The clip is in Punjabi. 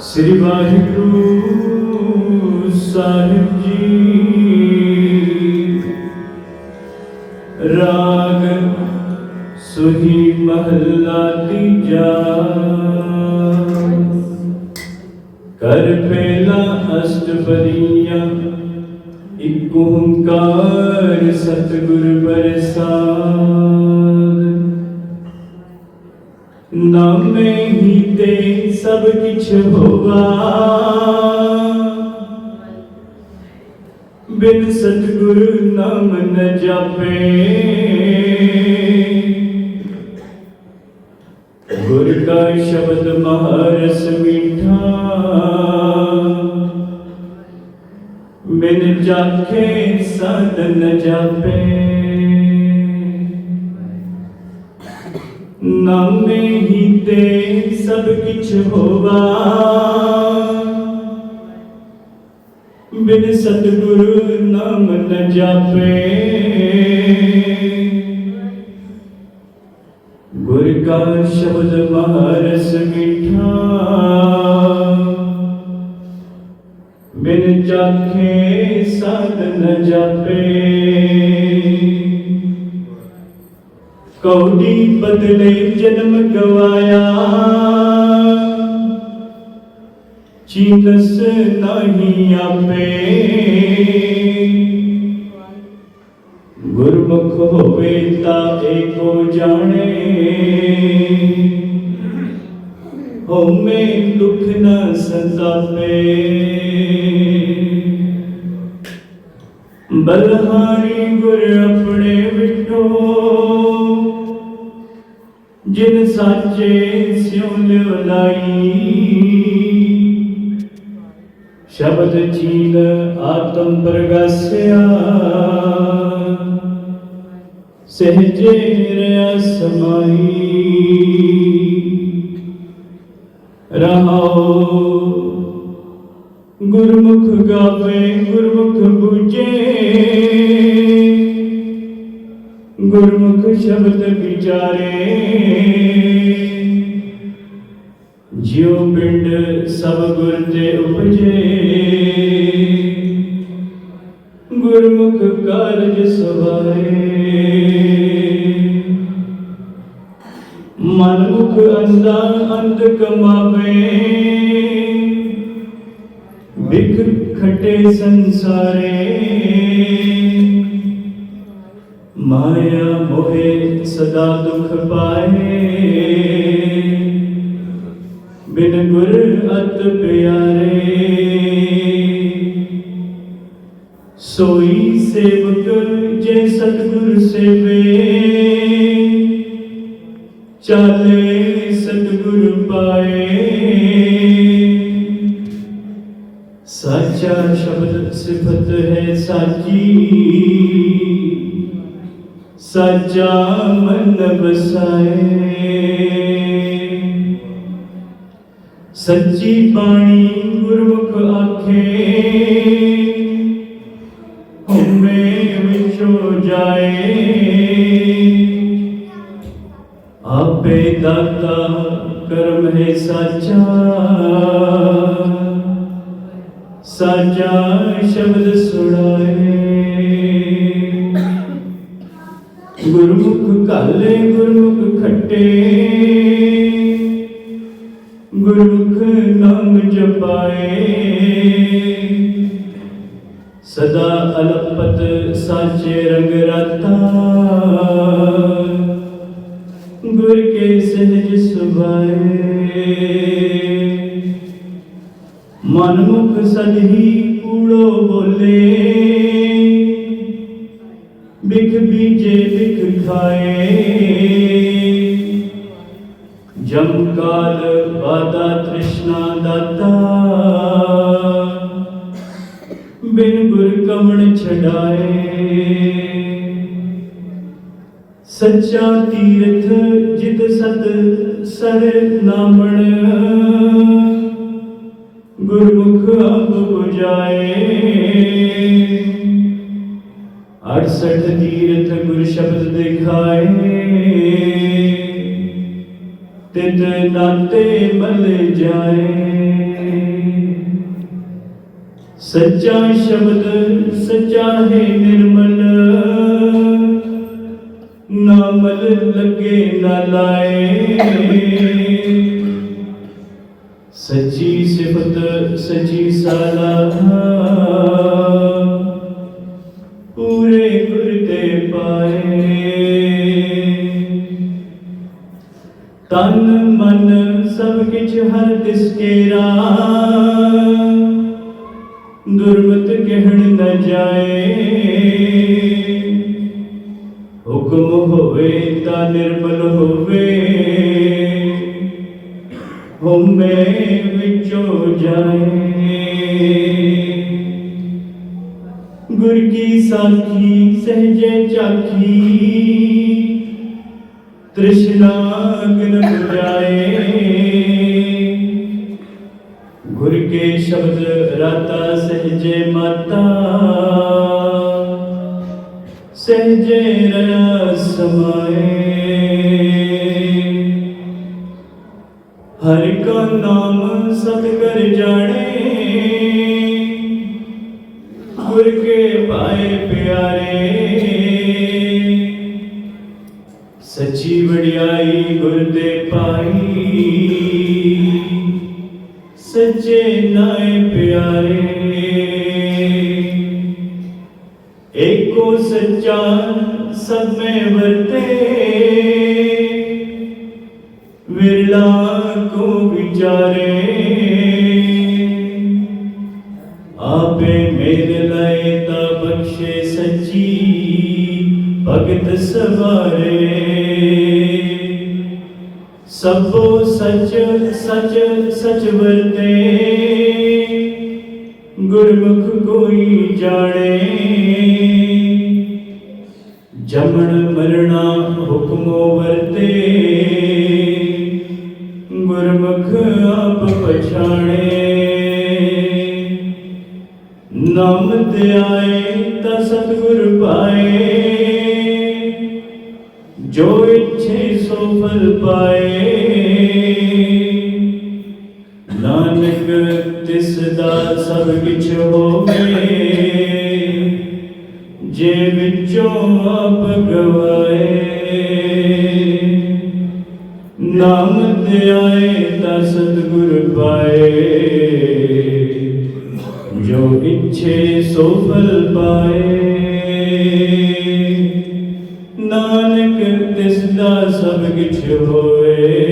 ਸ੍ਰੀ ਵਾਹਿਗੁਰੂ ਸਾਹਿਬ ਜੀ। ਰਾਗ ਸੁਹੀ ਮਹੱਲਾ ਤੀਜਾ ਕਰ ਪਹਿਲਾ ਅਸ਼ਟਪਦੀਆਂ, ਇਕ ਓੰਕਾਰ ਸਤਿਗੁਰ ਪ੍ਰਸਾਦ ਨਾਮੇ ਹੀ ਤੇ ਸਭ ਕਿਛ ਹੋਵਾ। ਬਿਨ ਸਤਿਗੁਰ ਨਾਮ ਨ ਜਾਪੇ। ਗੁਰ ਕਾ ਸ਼ਬਦ ਮਹਾਰਸ ਮੀਠਾ। ਬਿਨ ਜਾਖੇ ਸਦ ਨ ਜਾਪੇ। ਨਾਮੇ ਹੀ ਤੇ ਸਭ ਕਿਛ ਹੋਵਾ। ਬਿਨ ਸਤਿਗੁਰੂ ਨਾਮ ਨ ਜਾਪੇ। ਗੁਰ ਕਾ ਸ਼ਬਦ ਮਹਾਰਸ ਮਿਠਾ। ਬਿਨ ਚਾਖੇ ਸਾਧ ਨ ਜਾਪੇ। ਕੌਡੀ ਬਦਲੇ ਜਨਮ ਗਵਾਇਆ। ਚੀਨਸ ਨਹੀਂ ਆਪੇ। ਗੁਰਮੁਖ ਹੋਵੇ ਤਾਂ ਏਕੋ ਜਾਣੇ। ਹਉਮੈ ਦੁਖ ਨ ਸੰਤਾਪੇ। ਬਲਹਾਰੀ ਗੁਰ ਆਪਣੇ ਵਿਟੋ ਜਿਨ ਸਾਚੇ ਸਿਉ ਲਿਵ ਲਾਈ। ਸ਼ਬਦ ਚੀਨ ਆਤਮ ਪ੍ਰਗਾਸਿਆ। ਸਹਜੇ ਰਿਆ ਸਮਾਈ। ਰਹਾਓ। ਗੁਰਮੁਖ ਗਾਵੇ, ਗੁਰਮੁਖ ਬੁਝੇ। ਗੁਰਮੁਖ ਸ਼ਬਦ ਵਿਚਾਰੇ। ਜਿਉ ਪਿੰਡ ਸਭ ਗੁਰ ਤੇ ਉਪਜੇ। ਗੁਰਮੁਖ ਕਾਰਜ ਸਵਾਰੇ। ਮਨੁਖ ਅੰਦਾ ਅੰਧ ਕਮਾਵੇ। ਵਿਖ ਖਟੇ ਸੰਸਾਰੇ। ਮਾਇਆ ਮੋਹਿ ਸਦਾ ਦੁਖ ਪਾਏ ਬਿਨ ਗੁਰ ਅਤ ਪਿਆਰੇ ਸੋਈ ਸੇਵਕ ਜੇ ਸਤਿਗੁਰ ਸੇਵੇ ਚਾਲੇ ਸਤਿਗੁਰ ਪਾਏ ਸਾਚਾ ਸ਼ਬਦ ਸਿਫਤ ਹੈ ਸਾਚੀ ਸੱਚਾ ਮਨ ਬਸਾਏ ਸੱਚੀ ਬਾਣੀ ਗੁਰਮੁਖ ਆਖੇ ਹਉਮੈ ਵਿਚੋ ਜਾਏ ਆਪੇ ਦਾਤਾ ਕਰਮ ਹੈ ਸਾਚਾ ਸਾਚਾ ਸ਼ਬਦ ਸੁਣਾਏ ਗੁਰਮੁਖ ਕਾਲੇ ਗੁਰਮੁਖ ਖੱਟੇ। ਗੁਰਮੁਖ ਨਾਮ ਜਪਾਏ। ਸਦਾ ਅਲਪਤ ਸਾਚੇ ਰੰਗ ਰਾਤਾ। ਗੁਰ ਕੇ ਸਹਿਜ ਸੁਭਾਏ। ਮਨਮੁਖ ਸਦਹੀ ਕੂੜੋ ਬੋਲੇ। ਬਿਖ ਬੀਜੇ ਬਿਖ ਖਾਏ ਜਮ ਕਾਲ ਬਾਦਾ ਤ੍ਰਿਸ਼ਨਾ ਦਾਤਾ। ਬਿਨ ਗੁਰ ਕਵਣ ਛਡਾਏ। ਸੱਚਾ ਤੀਰਥ ਜਿਤ ਸਤ ਸਰ ਨਾਮਣ। ਗੁਰਮੁਖ ਅੰਗ 부 ਜਾਏ 68 ਤੀਰਥ ਗੁਰ ਸ਼ਬਦ ਦਿਖਾਏ ਤਿਤ ਨਾਤੇ ਮਲ ਜਾਏ ਸੱਚਾ ਸ਼ਬਦ ਸੱਚਾ ਹੈ ਨਿਰਮਲ ਨਾ ਮਲ ਲੱਗੇ ਨਾ ਲਾਏ ਸੱਚੀ ਸਿਫਤ ਸੱਚੀ ਸਾਲਾ ਪੂਰੇ ਗੁਰ ਤੇ ਪਾਏ। ਤਨ ਮਨ ਸਭ ਕਿਛ ਹਰ ਤਿਸ ਕੇਰਾ ਦੁਰਮਤ ਕਹਿਣ ਨ ਜਾਏ। ਹੁਕਮ ਹੋਵੇ ਤਾਂ ਨਿਰਮਲ ਹੋਵੇ। ਹਉਮੈ ਵਿੱਚੋਂ ਜਾਏ। ਕੀ ਸਾਖੀ, ਸਹਜੇ ਚਾਖੀ। ਤ੍ਰਿਸ਼ਨਾ ਅਗਨ ਬੁਝਾਏ ਗੁਰ ਕੇ ਸ਼ਬਦ ਰਾਤਾ ਸਹਜੇ ਮਾਤਾ। ਸਹਜੇ ਰਸ ਸਮਾਏ। ਹਰਿ ਕਾ ਨਾਮ ਸਤ ਜਾਣੇ। ਸੱਚੀ ਵਡਿਆਈ ਗੁਰ ਦੇ ਪਾਈ ਸੱਚੇ ਨਾਏ ਪਿਆਰੇ। ਏਕੋ ਸੱਚਾ ਸਭ ਮੈਂ ਵਰਤੇ। ਵਿਰਲਾ ਕੋ ਵਿਚਾਰੇ। ਆਪੇ ਮੇਰੇ ਲਈ ਤਾਂ ਬਖਸ਼ੇ ਸੱਚੀ ਭਗਤ ਸਵਾਰੇ। ਸਭੋ ਸਚ ਸਚ ਸਚ ਵਰਤੇ ਗੁਰਮੁਖ ਕੋਈ ਜਾਣੇ। ਜਮਣ ਮਰਣਾ ਹੁਕਮੋ ਵਰਤੇ। ਗੁਰਮੁਖ ਆਪ ਪਛਾਣੇ। ਨਾਮ ਧਿਆਏ ਤਾ ਸਤਿਗੁਰ ਪਾਏ। ਜੋ ਇੱਛੇ ਸੋ ਫਲ ਪਾਏ। ਨਾਨਕ, ਤਿਸ ਦਾ ਸਭ ਕਿਛ ਹੋਵੇ। ਜੇ ਵਿੱਚੋਂ ਆਪ ਗਵਾਏ। ਨਾਮ ਧਿਆਏ ਤਾਂ ਸਤਿਗੁਰ ਪਾਏ। ਜੋ ਇੱਛੇ ਸੋ ਫਲ ਪਾਏ। ਦਾ ਸਭ